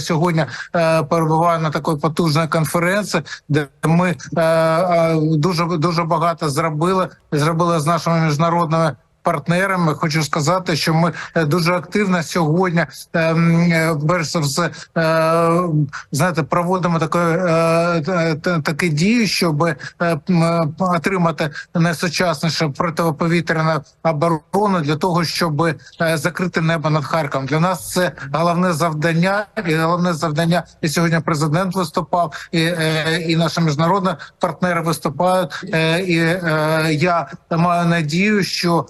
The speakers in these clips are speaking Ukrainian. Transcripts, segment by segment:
сьогодні е, перебуваю на такій потужній конференції, де ми е, е, дуже дуже багато зробили. Зробили з нашими міжнародними. Партнерами хочу сказати, що ми е, дуже активно сьогодні ем, е, перш за все е, знаєте, проводимо таке, та- та- такі дії, щоб отримати найсучаснішу протиповітряну оборону для того, щоб закрити небо над Харковом. Для нас це головне завдання, і головне завдання. І сьогодні президент виступав, і, і наші міжнародні партнери виступають. І я маю надію, що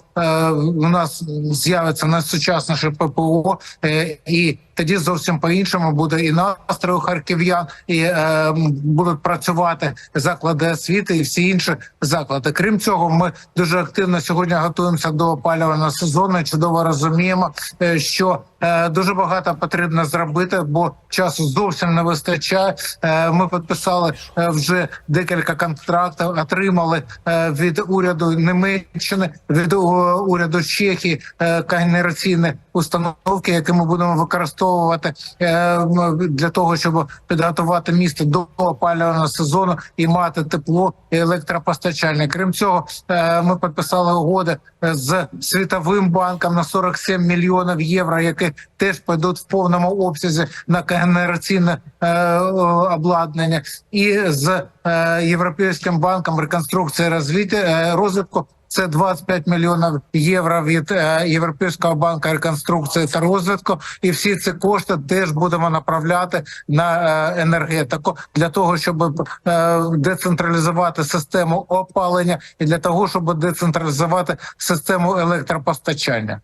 у нас з'явиться найсучасніше ППО, е, і тоді зовсім по іншому буде і настрою харків'ян, і е, будуть працювати заклади освіти і всі інші заклади. Крім цього, ми дуже активно сьогодні готуємося до опалювального сезону. Чудово розуміємо, е, що е, дуже багато потрібно зробити, бо часу зовсім не вистачає. Е, Ми підписали е, вже декілька контрактів, отримали е, від уряду Німеччини, від е, уряду Чехії е, когенераційні установки, які ми будемо використовувати е, м, для того, щоб підготувати місто до опалювального сезону і мати тепло і електропостачання. Крім цього, е, ми підписали угоди з світовим банком на 47 мільйонів євро, які теж підуть в повному обсязі на когенераційне е, обладнання, і з європейським банком реконструкції розвитку. Це 25 мільйонів євро від е, Європейського банку реконструкції та розвитку, і всі ці кошти теж будемо направляти на е, енергетику для того, щоб е, децентралізувати систему опалення, і для того, щоб децентралізувати систему електропостачання.